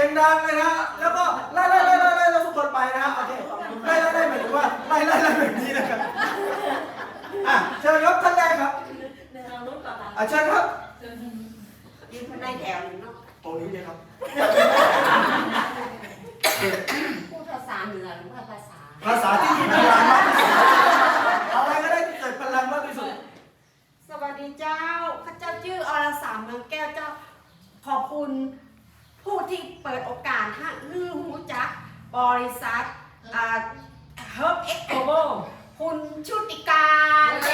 สียงดังเลยนะแล้วก็ไล่ไล่ไล่ไล่ไล่แล้วทุกคนไปนะฮะโอเคไล่ไล่ไล่หมายถึงว่าไล่ไล่ไล่แบบนี้นะครับอะเชิญครับท่านแรกครับทางนู้นก่อนนะอะเชิญครับยืนข้างในแถวหนึ่งเนาะตรงนี้เลยครับพูดภาษาเหนือหรือว่าภาษาภาษาที่มีพลังมากที่สุดเอาอะไรก็ได้ที่เกิดพลังมากที่สุด สวัสดีเจ้าข้าเจ้าชื่ออรสามเมืองแก้วเจ้าขอบคุณ ผู้ที่เปิดโอกาสให้ฮือหูจักบริษัทอ่าเฮิร์บเอ็กโกโบคุณชุติการแล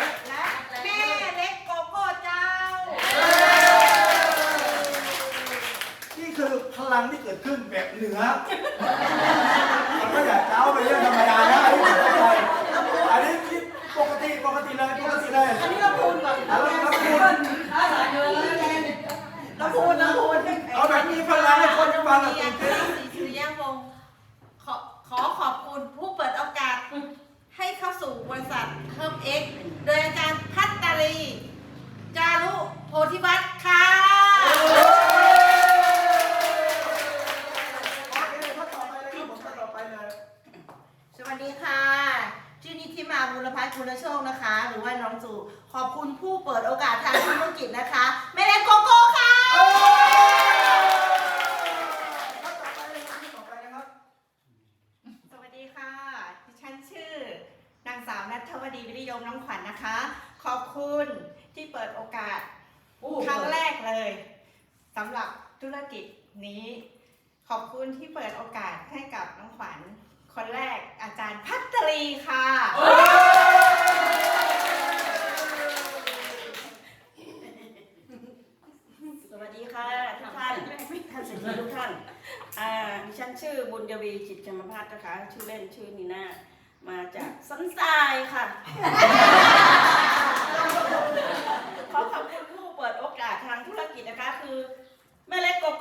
ะและแม่เล็กโกโก้เจ้านี่คือพลังที่เกิดขึ้นแบบเหนือ มันก็อยากจะเอาไปเรื่องธรรมดานะอันนี้ไม่ใช่อันนี้ที่ปกติปกติเลยปกติเลย อันนี้เราพูดก่อน เอาแล้วแล้วคุณ ภาษาเดิมเราพูดเราพูด เอาแบบมีพลังให้คนฟั งกับตื่นเต้นสีสุริยวงศ์ขอขอขอบคุณผู้เปิดโอกาส ให้เข้าสู่บริษัทเฮิร์บเอ็กโดยอาจารย์พัตตาลีจารุโพธิวัฒน์ค่ะท่านต่อไปเลยครับผมท่านต่อไปเลย สวัสดีค่ะ ชื่อนิธิมาบุรพัฒน์คุณโชคนะคะ หรือว่าน้องสู่ขอบคุณผู้เปิดโอกาสทางธุรกิจนะคะแม่เล็กโกโก้ค่ะ ท่านต่อไปเลยครับท่านต่อไปนะครับ สวัสดีค่ะ ดิฉันชื่อนางสาวนั ทวดีวิริยมน้องขวัญนะคะ ขอบคุณที่เปิดโอกาสครั้งแรกเลยสำหรับธุรกิจนี้ ขอบคุณที่เปิดโอกาสให้กับน้องขวัญ คนแรกอาจารย์พัตตรีค่ะ สวัสดีค่ะทุกท่านท่านเศรษฐีทุกท่านอ่าดิฉันชื่อบุญยวีจิตรกรรมพัฒน์นะคะ ชื่อเล่นชื่อนีน่า มาจากสันทรายค่ะ ขอขอบคุณผู้เปิดโอกาสทางธุรกิจนะคะ คือแม่เล็กกบ